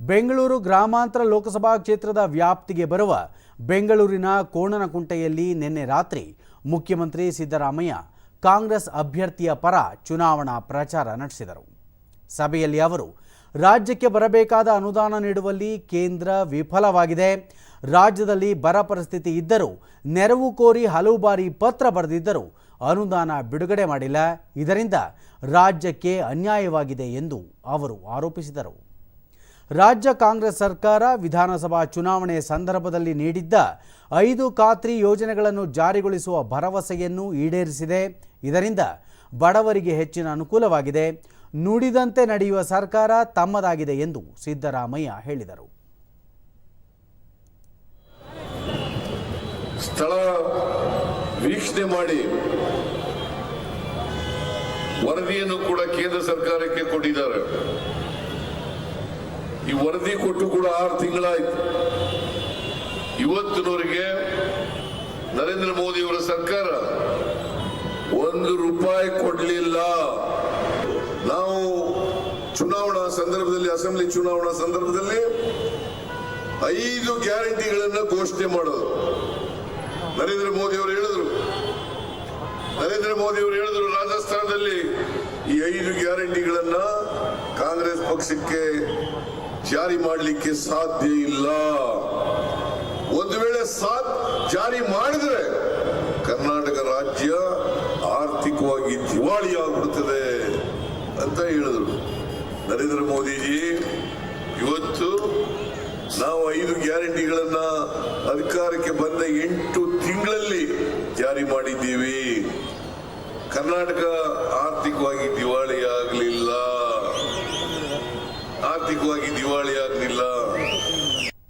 ಬೆಂಗಳೂರು ಗ್ರಾಮಾಂತರ ಲೋಕಸಭಾ ಕ್ಷೇತ್ರದ ವ್ಯಾಪ್ತಿಗೆ ಬರುವ ಬೆಂಗಳೂರಿನ ಕೋಣನಕುಂಟೆಯಲ್ಲಿ ನಿನ್ನೆ ರಾತ್ರಿ ಮುಖ್ಯಮಂತ್ರಿ ಸಿದ್ದರಾಮಯ್ಯ ಕಾಂಗ್ರೆಸ್ ಅಭ್ಯರ್ಥಿಯ ಪರ ಚುನಾವಣಾ ಪ್ರಚಾರ ನಡೆಸಿದರು. ಸಭೆಯಲ್ಲಿ ಅವರು, ರಾಜ್ಯಕ್ಕೆ ಬರಬೇಕಾದ ಅನುದಾನ ನೀಡುವಲ್ಲಿ ಕೇಂದ್ರ ವಿಫಲವಾಗಿದೆ. ರಾಜ್ಯದಲ್ಲಿ ಬರ ಪರಿಸ್ಥಿತಿ ಇದ್ದರೂ ನೆರವು ಕೋರಿ ಹಲವು ಬಾರಿ ಪತ್ರ ಬರೆದಿದ್ದರೂ ಅನುದಾನ ಬಿಡುಗಡೆ ಮಾಡಿಲ್ಲ. ಇದರಿಂದ ರಾಜ್ಯಕ್ಕೆ ಅನ್ಯಾಯವಾಗಿದೆ ಎಂದು ಅವರು ಆರೋಪಿಸಿದರು. ರಾಜ್ಯ ಕಾಂಗ್ರೆಸ್ ಸರ್ಕಾರ ವಿಧಾನಸಭಾ ಚುನಾವಣೆ ಸಂದರ್ಭದಲ್ಲಿ ನೀಡಿದ್ದ ಐದು ಖಾತ್ರಿ ಯೋಜನೆಗಳನ್ನು ಜಾರಿಗೊಳಿಸುವ ಭರವಸೆಯನ್ನು ಈಡೇರಿಸಿದೆ. ಇದರಿಂದ ಬಡವರಿಗೆ ಹೆಚ್ಚಿನ ಅನುಕೂಲವಾಗಿದೆ. ನುಡಿದಂತೆ ನಡೆಯುವ ಸರ್ಕಾರ ತಮ್ಮದಾಗಿದೆ ಎಂದು ಸಿದ್ದರಾಮಯ್ಯ ಹೇಳಿದರು. ಸ್ಥಳ ವೀಕ್ಷಣೆ ಮಾಡಿ ವರದಿಯನ್ನು ಕೂಡ ಕೇಂದ್ರ ಸರ್ಕಾರಕ್ಕೆ ಕೊಟ್ಟಿದ್ದಾರೆ. ಈ ವರದಿ ಕೊಟ್ಟು ಕೂಡ ಆರು ತಿಂಗಳಾಯ್ತು. ಇವತ್ತಿನವರಿಗೆ ನರೇಂದ್ರ ಮೋದಿ ಅವರ ಸರ್ಕಾರ ಒಂದು ರೂಪಾಯಿ ಕೊಡಲಿಲ್ಲ. ನಾವು ಚುನಾವಣಾ ಸಂದರ್ಭದಲ್ಲಿ, ಅಸೆಂಬ್ಲಿ ಚುನಾವಣಾ ಸಂದರ್ಭದಲ್ಲಿ ಐದು ಗ್ಯಾರಂಟಿಗಳನ್ನು ಘೋಷಣೆ ಮಾಡೋದು. ನರೇಂದ್ರ ಮೋದಿ ಅವರು ಹೇಳಿದ್ರು. ನರೇಂದ್ರ ಮೋದಿ ಅವರು ಹೇಳಿದ್ರು, ರಾಜಸ್ಥಾನದಲ್ಲಿ ಈ ಐದು ಗ್ಯಾರಂಟಿಗಳನ್ನ ಕಾಂಗ್ರೆಸ್ ಪಕ್ಷಕ್ಕೆ ಜಾರಿ ಮಾಡಲಿಕ್ಕೆ ಸಾಧ್ಯ ಇಲ್ಲ. ಒಂದು ವೇಳೆ ಜಾರಿ ಮಾಡಿದ್ರೆ ಕರ್ನಾಟಕ ರಾಜ್ಯ ಆರ್ಥಿಕವಾಗಿ ದಿವಾಳಿ ಆಗ್ಬಿಡ್ತದೆ ಅಂತ ಹೇಳಿದ್ರು. ನರೇಂದ್ರ ಮೋದಿಜಿ, ಇವತ್ತು ನಾವು ಐದು ಗ್ಯಾರಂಟಿಗಳನ್ನ ಅಧಿಕಾರಕ್ಕೆ ಬಂದ ಎಂಟು ತಿಂಗಳಲ್ಲಿ ಜಾರಿ ಮಾಡಿದ್ದೀವಿ. ಕರ್ನಾಟಕ ಆರ್ಥಿಕವಾಗಿ ದಿವಾಳಿ ಆಗಲಿಲ್ಲ ಆರ್ಥಿಕವಾಗಿ ದಿವಾಳಿ ಆಗಲಿಲ್ಲ